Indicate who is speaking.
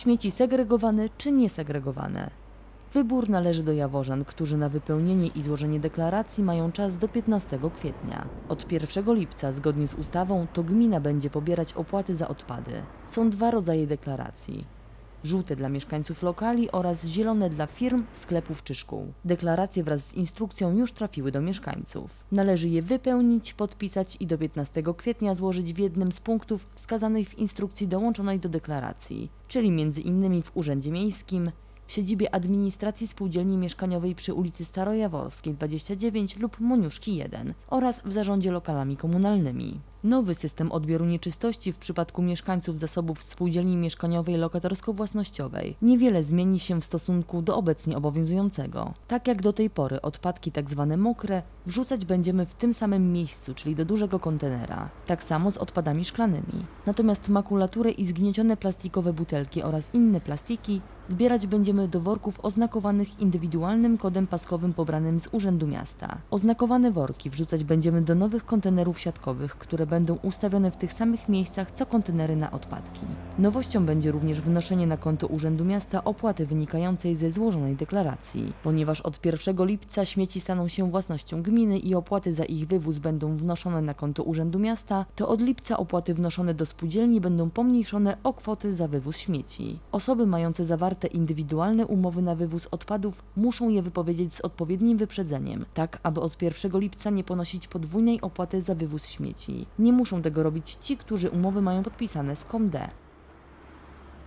Speaker 1: śmieci segregowane czy niesegregowane. Wybór należy do Jaworzan, którzy na wypełnienie i złożenie deklaracji mają czas do 15 kwietnia. Od 1 lipca, zgodnie z ustawą, to gmina będzie pobierać opłaty za odpady. Są dwa rodzaje deklaracji. Żółte dla mieszkańców lokali oraz zielone dla firm, sklepów czy szkół. Deklaracje wraz z instrukcją już trafiły do mieszkańców. Należy je wypełnić, podpisać i do 15 kwietnia złożyć w jednym z punktów wskazanych w instrukcji dołączonej do deklaracji, czyli między innymi w Urzędzie Miejskim, w siedzibie administracji spółdzielni mieszkaniowej przy ulicy Starojaworskiej 29 lub Moniuszki 1 oraz w zarządzie lokalami komunalnymi. Nowy system odbioru nieczystości w przypadku mieszkańców zasobów spółdzielni mieszkaniowej lokatorsko-własnościowej niewiele zmieni się w stosunku do obecnie obowiązującego. Tak jak do tej pory odpadki tzw. mokre wrzucać będziemy w tym samym miejscu, czyli do dużego kontenera. Tak samo z odpadami szklanymi. Natomiast makulaturę i zgniecione plastikowe butelki oraz inne plastiki zbierać będziemy do worków oznakowanych indywidualnym kodem paskowym pobranym z Urzędu Miasta. Oznakowane worki wrzucać będziemy do nowych kontenerów siatkowych, które będą ustawione w tych samych miejscach co kontenery na odpadki. Nowością będzie również wnoszenie na konto Urzędu Miasta opłaty wynikającej ze złożonej deklaracji. Ponieważ od 1 lipca śmieci staną się własnością gminy i opłaty za ich wywóz będą wnoszone na konto Urzędu Miasta, to od lipca opłaty wnoszone do spółdzielni będą pomniejszone o kwoty za wywóz śmieci. Osoby mające zawarte indywidualne umowy na wywóz odpadów muszą je wypowiedzieć z odpowiednim wyprzedzeniem, tak aby od 1 lipca nie ponosić podwójnej opłaty za wywóz śmieci. Nie muszą tego robić ci, którzy umowy mają podpisane z KOMD.